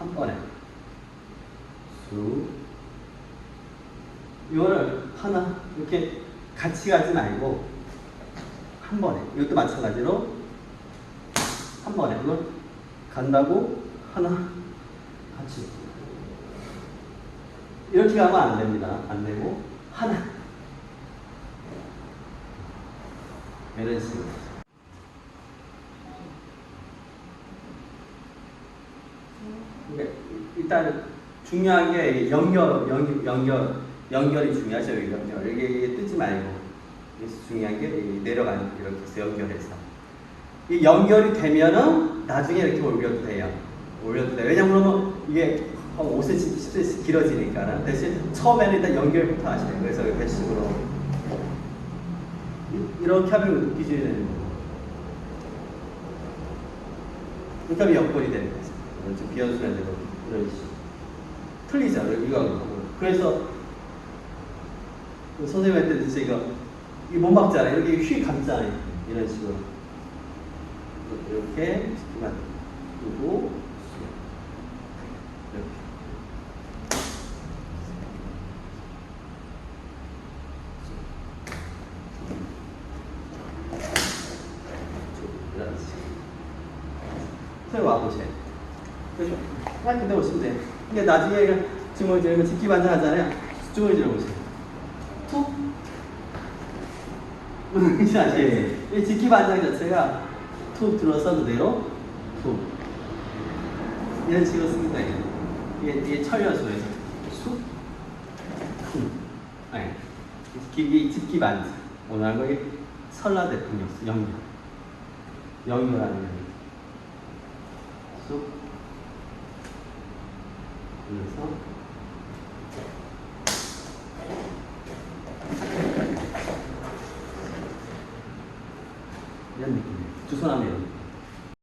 한 번에. 쑥 이거를 하나 이렇게 같이 가지 말고 한 번에. 이것도 마찬가지로 한 번에. 이걸 간다고 하나 같이. 이렇게 가면 안 됩니다. 안 되고 하나. 이런 식으로 그러니까 일단 중요한 게 연결, 연결, 연결, 연결이 중요하죠. 이 연결. 이게, 뜨지 말고. 중요한 게이 내려가는 거 이렇게 해서 연결해서. 이 연결이 되면은 나중에 이렇게 올려도 돼요. 올려도 돼요. 왜냐면 이게 한 5cm, 10cm 길어지니까. 대신 처음에는 일단 연결부터 하셔야 돼요. 그래서 배식으로. 이- 이렇게 하면 기준이 되는 거예요. 이렇게 하면 옆걸이 되는 거죠. 좀 비현수면 되고 이런 식으로. 틀리죠. 이거 그래서 그 선생님한테 진짜 이거 이거 못 막잖아요. 이렇게 휙 감잖아요. 이런 식으로 이렇게 스키만 두고 이렇게 와보세요. 그죠? 딱 그때 오시면 돼요. 근데 나중에 주먹을 지르면 집기 반장 하잖아요. 주먹을 지르보세요. 툭. 뭔지 아시죠? 이 집기 반장 자체가 툭 들어서 그대로 툭. 이런 식으로 씁니다. 이게, 이게 철려서에서 툭. 툭. 아니, 기기 집기 반장. 오늘 한 거에 설라 대통령. 연결하는 연결. 쑥. 그래서 이런 느낌이에요. 두손 하면